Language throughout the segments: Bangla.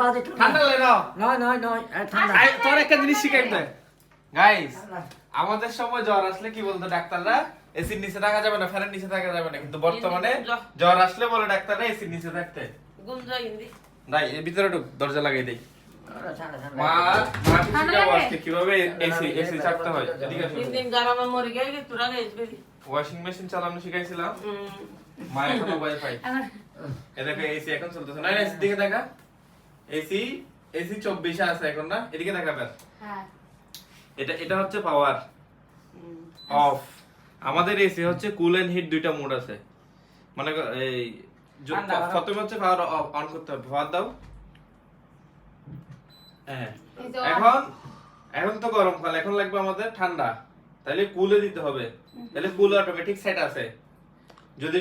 বাজে ঠান্ডা ঠান্ডা লাগে না নয় নয় নয় ঠান্ডা। তোর একটা জিনিস শিখাইতে গাইস আমাদের সময় জ্বর আসলে কি বলতো ডাক্তাররা? এসির নিচে থাকা যাবে না ফ্যানের নিচে থাকা যাবে না। কিন্তু বর্তমানে জ্বর আসলে বলে ডাক্তাররা এসির নিচে থাকতে। ঘুম যায় হিন্দি নাই এর ভিতরে ঢুক দরজা লাগাই দেই। ওরা ঠান্ডা ঠান্ডা। মা মা শিখাবো আজকে? কীভাবে এসি এসি ছাড়তে হয়? এদিকে আসো। তিন দিন গরমে মরে গেছে তোরা গেছে ওয়াশিং মেশিন চালানো শিখাইছিলাম। মা এখন ওয়াইফাই এখন এদিকে এসি এখন চলতেছে। না এসি দিকে দেখা। এসি এসি চব্বিশে আছে এখন না? এদিকে দেখা হ্যাঁ। এটা এটা হচ্ছে পাওয়ার অফ আমাদের এসি হচ্ছে কুল এন্ড হিট দুইটা মোড আছে। মানে এই। প্রথমে হচ্ছে পাওয়ার অন করতে হবে। পাওয়ার দাও। হ্যাঁ। এখন এখন তো গরমকাল এখন লাগবে আমাদের ঠান্ডা। তাহলে কুলে দিতে হবে। তাহলে কুল অটোমেটিক সেট আছে। যদি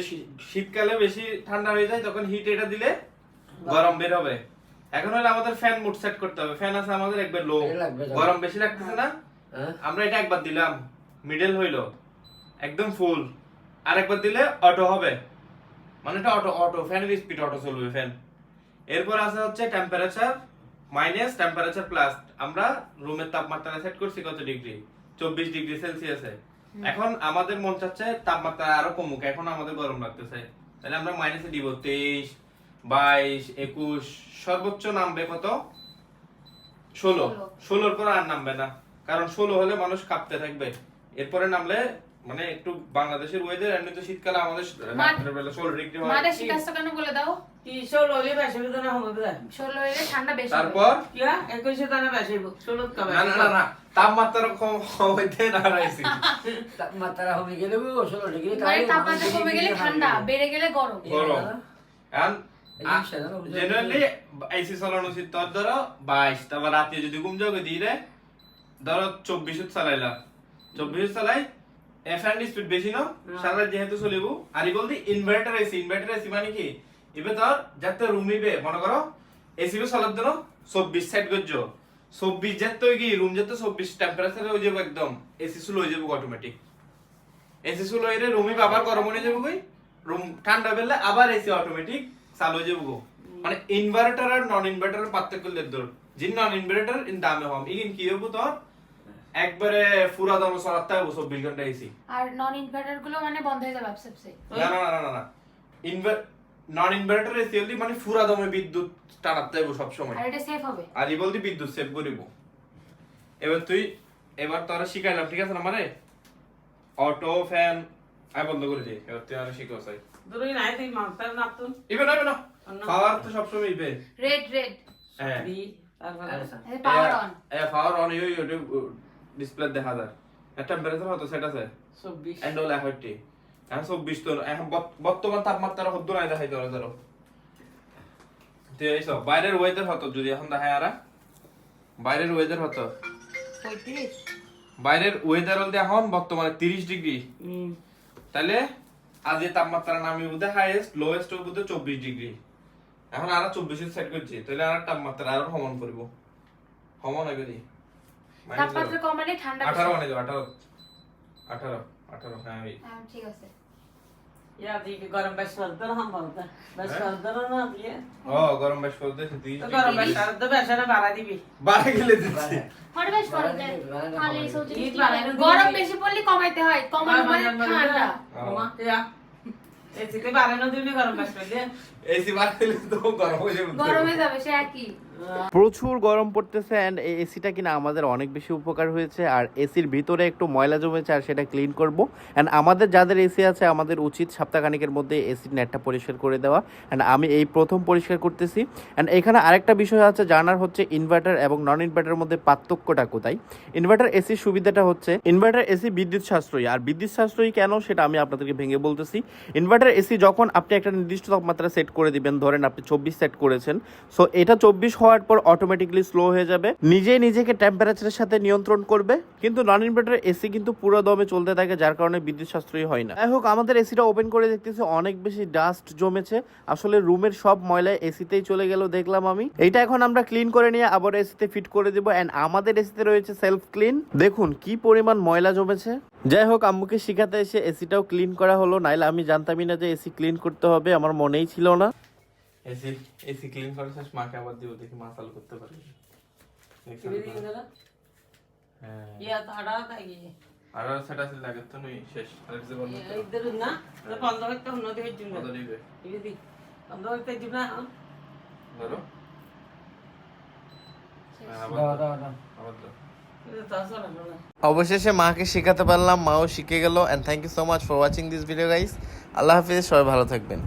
শীতকালে বেশি ঠান্ডা হয়ে যায় তখন হিট এটা দিলে গরম বের হবে। এখন হলে আমাদের ফ্যান মুড সেট করতে হবে। ফ্যান আছে আমাদের একবার লো। গরম বেশি লাগতেছে না? হ্যাঁ? আমরা এটা একবার দিলাম। মিডল হইল। একদম ফুল আর একবার দিলে অটো হবে। মানে এটা অটো অটো ফ্যানের স্পিড অটো চলবে ফ্যান এরপর আছে হচ্ছে টেম্পারেচার মাইনাস টেম্পারেচার প্লাস আমরা রুমের তাপমাত্রা সেট করছি কত ডিগ্রি চব্বিশ ডিগ্রি সেলসিয়াসে এখন আমাদের মন চাচ্ছে তাপমাত্রা আরও কমুক। এখন আমাদের গরম লাগতেছে। তাহলে আমরা মাইনাসে দিব। তেইশ বাইশ একুশ সর্বোচ্চ নামবে কত? ষোলো। ষোলো। ষোলোর পর আর নামবে না। কারণ ষোলো হলে মানুষ কাঁপতে থাকবে। এরপরে নামলে মানে একটু বাংলাদেশের ওয়েদার এমনি তো শীতকালে আমাদের রাত্রের বেলা ষোলো ডিগ্রি হয়। মাঠে শিকাস্ত কেন বলে দাও? তিনশো লইলে বেশি না হবে না ষোলো এলে ঠান্ডা বেশি তারপর? কি হয়? একুশে দানা বেশি ষোলো কবে না না না না। তাপমাত্রা কম হইতে না রাইছি তাপমাত্রা কমে গেলে ষোলো ডিগ্রি মানে তাপমাত্রা কমে গেলে ঠান্ডা বেড়ে গেলে গরম। গরম। এখন জেনারেলি এসি চালানো উচিত তোর ধরো বাইশ তারপর রাতে যদি ঘুম যাবে দিয়ে ধরো চব্বিশ চালাইলা। চব্বিশ চালাই এফ স্পিড বেশি না সারা যেহেতু চলিব আর বলতে ইনভার্টার এসি ইনভার্টার এসি মানে কি? এবে তোর যাতে রুম ইবে মনে করো এসি বি চলার জন্য চব্বিশ সাইড করছ। চব্বিশ যাতে কি রুম যাতে চব্বিশ টেম্পারেচার হয়ে যাব একদম এসি সুল হয়ে যাব অটোমেটিক এসি সুল হয়ে রুমই আবার গরম হয়ে যাব কই? রুম ঠান্ডা বেলে আবার এসি অটোমেটিক চালু হয়ে যাব মানে ইনভার্টার আর নন ইনভার্টার পার্থক্য ধর যে নন ইনভার্টার ইন দামে হম ইগিন কি হব তোর একবারে পুরা দাম চলাতে হবে চব্বিশ ঘণ্টা এসি আর নন ইনভার্টারগুলো মানে বন্ধ হয়ে যাবে আপসে আপসে না না না না না। ইনভার নন ইনভার্টার এসি হলি মানে পুরা দামে বিদ্যুৎ টানাতে হবে সব সময়। আর এটা সেফ হবে। আর ই বলতে বিদ্যুৎ সেভ করিব এবার তুই এবার তোরা শিখাইলাম ঠিক আছে না মানে অটো ফ্যান আই বন্ধ করে দিই এবার তুই আর শিখো চাই। দুই নাই তুই মাস্টার নাপতুন ইবে না না পাওয়ার তো সবসময় ইবে রেড রেড হ্যাঁ। বি। Power on A power on you YouTube display দেখা যায়। একটা টেম্পারেচার হতো সেট আছে? চব্বিশ। এন্ড অল এফআরটি এখন চব্বিশ তো এখন বর্তমান তাপমাত্রা হদ্দ নাই দেখাই ধরো। ধরো তো এইসব বাইরের ওয়েদার হতো যদি এখন দেখায় আরা। বাইরের ওয়েদার হতো পঁয়ত্রিশ। বাইরের ওয়েদার হলতে এখন বর্তমানে তিরিশ ডিগ্রি। হুম। তাহলে আজ এই তাপমাত্রা নামি বুঝতে হাইয়েস্ট লোয়েস্ট বুঝতে চব্বিশ ডিগ্রি এখন আরও চব্বিশে সেট করছি তাহলে আর তাপমাত্রা আরও সমান করব। সমান হবে দি তাপমাত্রা কমালে ঠান্ডা বেশি আঠারো হবে। মানে যাও আঠারো। আঠারো আঠারো হ্যাঁ এই। হ্যাঁ, ঠিক আছে। Ya diye ki karın beş vardır ham vardı. Beş vardır ana diye. Oo karın beş vardı işte diye. Karın beş vardı beş ana bara diye. Bara gele diye. Hadi beş vardı. Hale soğuk. İyi bara. গরম বেশি পড়লে কমাইতে হয় কমানো মানে ঠান্ডা কমা ইয়া এসিতে বাড়ানো দিলে গরম বেশ পড়লে এসি বাড়ালে তো গরম হয়ে যাবে গরম হয়ে যাবে সে একই প্রচুর গরম পড়তেছে অ্যান্ড এই এসিটা কিনা আমাদের অনেক বেশি উপকার হয়েছে। আর এসির ভিতরে একটু ময়লা জমেছে আর সেটা ক্লিন করব। অ্যান্ড আমাদের যাদের এসি আছে, আমাদের উচিত সপ্তাহখানিকের মধ্যে এসির নেটটা পরিষ্কার করে দেওয়া। অ্যান্ড আমি এই প্রথম পরিষ্কার করতেছি। অ্যান্ড এখানে আরেকটা বিষয় আছে জানার হচ্ছে ইনভার্টার এবং নন ইনভার্টারের মধ্যে পার্থক্যটা কোথায়? ইনভার্টার এসির সুবিধাটা হচ্ছে ইনভার্টার এসি বিদ্যুৎ সাশ্রয়ী আর বিদ্যুৎ সাশ্রয়ী কেন সেটা আমি আপনাদেরকে ভেঙে বলতেছি। ইনভার্টার এসি যখন আপনি একটা নির্দিষ্ট তাপমাত্রা সেট করে দিবেন, ধরেন আপনি চব্বিশ সেট করেছেন সো এটা চব্বিশ হওয়ার পর অটোমেটিকলি স্লো হয়ে যাবে। নিজে নিজেকে টেম্পারেচারের সাথে নিয়ন্ত্রণ করবে। কিন্তু নন ইনভার্টার এসি কিন্তু পুরো দমে চলতে থাকে, যার কারণে বিদ্যুৎ সাশ্রয়ী হয় না। যাই হোক, আমাদের এসিটা ওপেন করে দেখতেছি, অনেক বেশি ডাস্ট জমেছে। আসলে রুমের সব ময়লা এসিতেই চলে গেল, দেখলাম আমি। এটা এখন আমরা ক্লিন করে নিয়ে আবার এসিতে ফিট করে দেবো। অ্যান্ড আমাদের এসিতে রয়েছে সেলফ ক্লিন দেখুন, কি পরিমাণ ময়লা জমেছে। যাই হোক, আম্মুকে শিখাতে এসে এসিটাও ক্লিন করা হলো। নাইলে আমি জানতামই না যে এসি ক্লিন করতে হবে, আমার মনেই ছিল না। এসি এসি ক্লিন করে শেষ মাকে আবার দিব দেখি মা চালু করতে পারি কিনে। দিয়ে গেল তাড়া তাই গিয়ে আর সেটা ছিল আগে তো নই শেষ। আর কিছু বলব না। না বন্ধ করতে অন্য দিকে জুম কত দিবে। বন্ধ করতে জুম না। ধরো। আবার দাও দাও, দাও দাও। আবার দাও। এটা তাছাড়া না অবশেষে মাকে শেখাতে পারলাম মাও শিখে গেল and thank you so much for watching this video guys Allah হাফিজ সবাই ভালো থাকবেন।